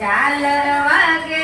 ચાલવા વાગે